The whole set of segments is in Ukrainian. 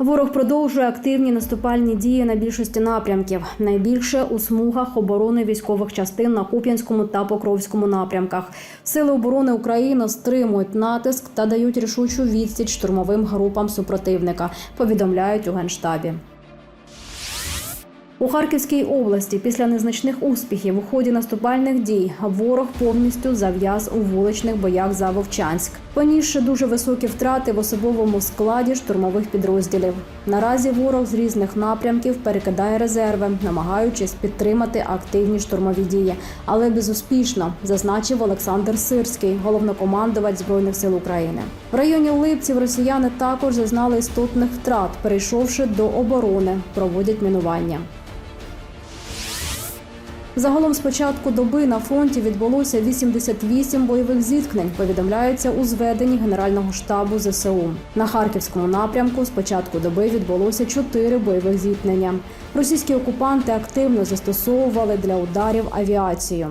Ворог продовжує активні наступальні дії на більшості напрямків. Найбільше у смугах оборони військових частин на Куп'янському та Покровському напрямках. Сили оборони України стримують натиск та дають рішучу відсіч штурмовим групам супротивника. Повідомляють у генштабі. У Харківській області після незначних успіхів у ході наступальних дій ворог повністю зав'яз у вуличних боях за Вовчанськ, понісши дуже високі втрати в особовому складі штурмових підрозділів. Наразі ворог з різних напрямків перекидає резерви, намагаючись підтримати активні штурмові дії, але безуспішно, зазначив Олександр Сирський, головнокомандувач збройних сил України. В районі Липців росіяни також зазнали істотних втрат, перейшовши до оборони, проводять мінування. Загалом з початку доби на фронті відбулося 88 бойових зіткнень. Повідомляється у зведенні Генерального штабу ЗСУ. На харківському напрямку з початку доби відбулося 4 бойових зіткнення. Російські окупанти активно застосовували для ударів авіацію.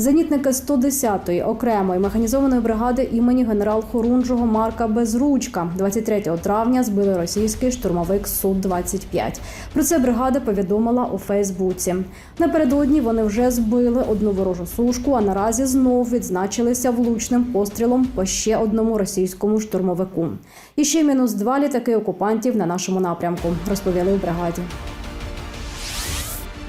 Зенітники 110-ї окремої механізованої бригади імені генерал Хорунжого Марка Безручка 23 травня збили російський штурмовик Су-25. Про це бригада повідомила у Фейсбуці. Напередодні вони вже збили одну ворожу сушку, а наразі знов відзначилися влучним пострілом по ще одному російському штурмовику. І ще мінус два літаки окупантів на нашому напрямку, розповіли в бригаді.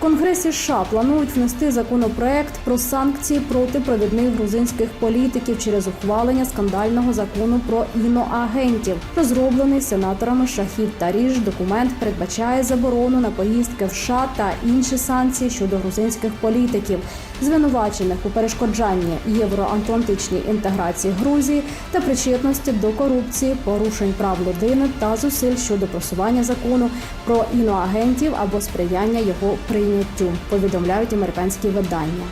Конгресі США планують внести законопроект про санкції проти провідних грузинських політиків через ухвалення скандального закону про іноагентів. Розроблений сенаторами Шахід та Ріж документ передбачає заборону на поїздки в США та інші санкції щодо грузинських політиків, звинувачених у перешкоджанні євроатлантичній інтеграції Грузії та причетності до корупції, порушень прав людини та зусиль щодо просування закону про іноагентів або сприяння його прийняттю. Повідомляють американські видання.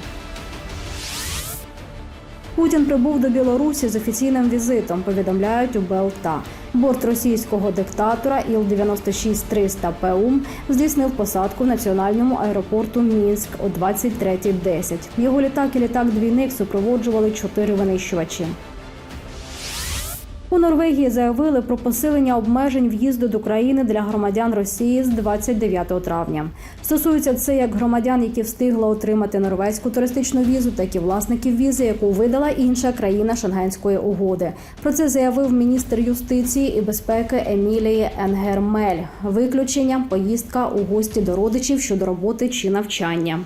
Путін прибув до Білорусі з офіційним візитом. Повідомляють у БЛТА. Борт російського диктатора Іл-96-300 ПУМ здійснив посадку в національному аеропорту Мінськ о 23.10. Його літак і літак-двійник супроводжували чотири винищувачі. У Норвегії заявили про посилення обмежень в'їзду до країни для громадян Росії з 29 травня. Стосується це як громадян, які встигли отримати норвезьку туристичну візу, так і власників візи, яку видала інша країна Шенгенської угоди. Про це заявив міністр юстиції і безпеки Емілії Енгермель. Виключення поїздка у гості до родичів щодо роботи чи навчання.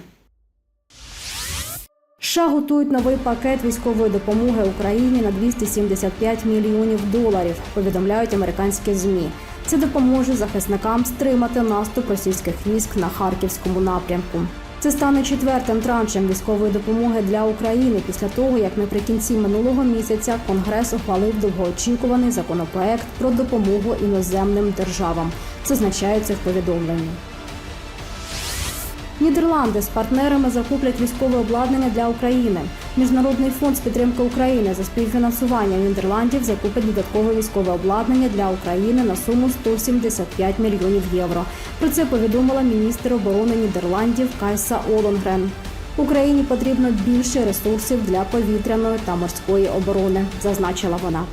США готують новий пакет військової допомоги Україні на 275 мільйонів доларів. Повідомляють американські змі. Це допоможе захисникам стримати наступ російських військ на харківському напрямку. Це стане четвертим траншем військової допомоги для України після того, як наприкінці минулого місяця Конгрес ухвалив довгоочікуваний законопроект про допомогу іноземним державам. Зазначається в повідомленні. Нідерланди з партнерами закуплять військове обладнання для України. Міжнародний фонд з підтримки України за співфінансування Нідерландів закупить додаткове військове обладнання для України на суму 175 мільйонів євро. Про це повідомила міністр оборони Нідерландів Кайса Олонгрен. Україні потрібно більше ресурсів для повітряної та морської оборони, зазначила вона.